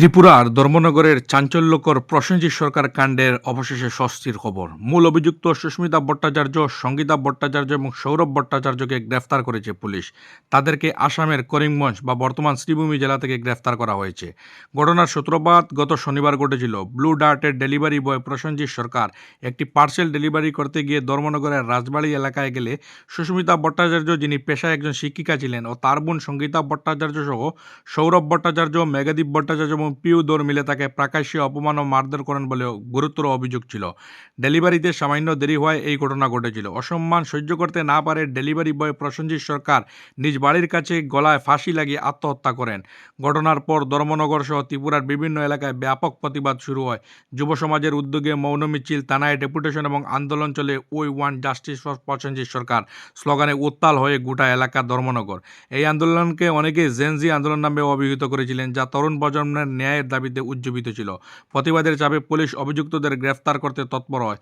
ত্রিপুরার ধর্মনগরের চাঞ্চল্যকর প্রসেনজিৎ সরকার কাণ্ডের অবশেষে স্বস্তির খবর। মূল অভিযুক্ত সুস্মিতা ভট্টাচার্য, সঙ্গীতা ভট্টাচার্য এবং সৌরভ ভট্টাচার্যকে গ্রেফতার করেছে পুলিশ। তাদেরকে আসামের করিমগঞ্জ বা বর্তমান শ্রীভূমি জেলা থেকে গ্রেফতার করা হয়েছে। ঘটনার সূত্রপাত গত শনিবার ঘটেছিল। ব্লু ডার্টের ডেলিভারি বয় প্রসেনজিৎ সরকার একটি পার্সেল ডেলিভারি করতে গিয়ে ধর্মনগরের রাজবাড়ি এলাকায় গেলে সুস্মিতা ভট্টাচার্য, যিনি পেশায় একজন শিক্ষিকা ছিলেন, ও তার বোন সঙ্গীতা ভট্টাচার্য সহ সৌরভ ভট্টাচার্য, মেঘাদীপ ভট্টাচার্য এবং পিউ দৌড় মিলে তাকে প্রাকাশ্যে অপমান ও মারধর করেন বলে গুরুতর অভিযোগ ছিল। ডেলিভারিতে সামান্য দেরি হওয়ায় এই ঘটনা ঘটেছিল। অসম্মান সহ্য করতে না পারে ডেলিভারি বয় প্রসেনজিৎ সরকার নিজ বাড়ির কাছে গলায় ফাঁসি লাগিয়ে আত্মহত্যা করেন। ঘটনার পর ধর্মনগর সহ ত্রিপুরার বিভিন্ন এলাকায় ব্যাপক প্রতিবাদ শুরু হয়। যুব সমাজের উদ্যোগে মৌন মিছিল থানায় ডেপুটেশন এবং আন্দোলন চলে ওই one justice for Prosenjit Sarkar স্লোগানে উত্তাল হয়ে গোটা এলাকা ধর্মনগর। এই আন্দোলনকে অনেকে জেনজি আন্দোলন নামে অভিহিত করেছিলেন, যা তরুণ প্রজন্মের ন্যায়ের দাবিতে উজ্জীবিত ছিল। প্রতিবাদের চাপে পুলিশ অভিযুক্তদের গ্রেফতার করতে তৎপর হয়।